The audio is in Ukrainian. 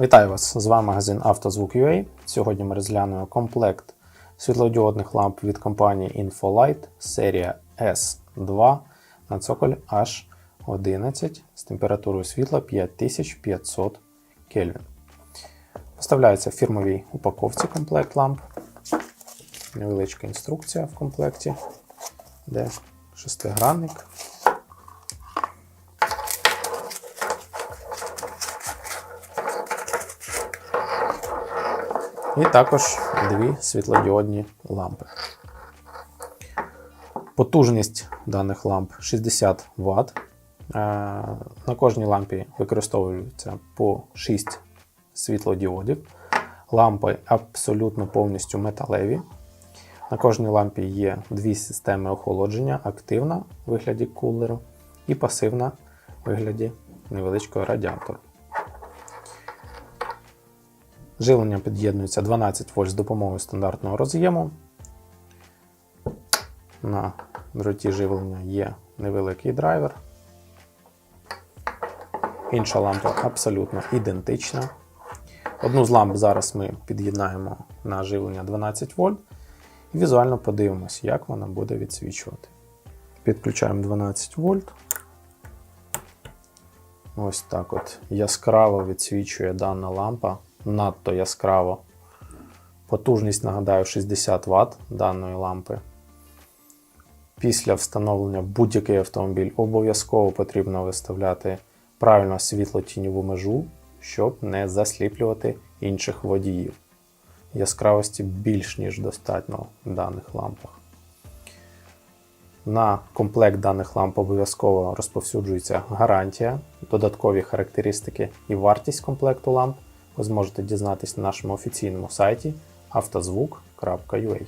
Вітаю вас! З вами магазин «Автозвук.UA». Сьогодні ми розглянемо комплект світлодіодних ламп від компанії Infolight серія S2 на цоколь H11 з температурою світла 5500 Кельвін. Поставляється в фірмовій упаковці комплект ламп. Невеличка інструкція в комплекті, де шестигранник. І також дві світлодіодні лампи. Потужність даних ламп 60 Вт. На кожній лампі використовується по 6 світлодіодів. Лампи абсолютно повністю металеві. На кожній лампі є дві системи охолодження: активна в вигляді кулеру і пасивна в вигляді невеличкого радіатора. Живлення під'єднується 12 вольт з допомогою стандартного роз'єму. На дроті живлення є невеликий драйвер. Інша лампа абсолютно ідентична. Одну з ламп зараз ми під'єднаємо на живлення 12 вольт і візуально подивимось, як вона буде відсвічувати. Підключаємо 12 вольт. Ось так от яскраво відсвічує дана лампа надто яскраво. Потужність, нагадаю, 60 Вт даної лампи. Після встановлення будь-який автомобіль обов'язково потрібно виставляти правильно світло-тіньову межу, щоб не засліплювати інших водіїв. Яскравості більш ніж достатньо в даних лампах. На комплект даних ламп обов'язково розповсюджується гарантія, додаткові характеристики і вартість комплекту ламп ви зможете дізнатись на нашому офіційному сайті автозвук.ua.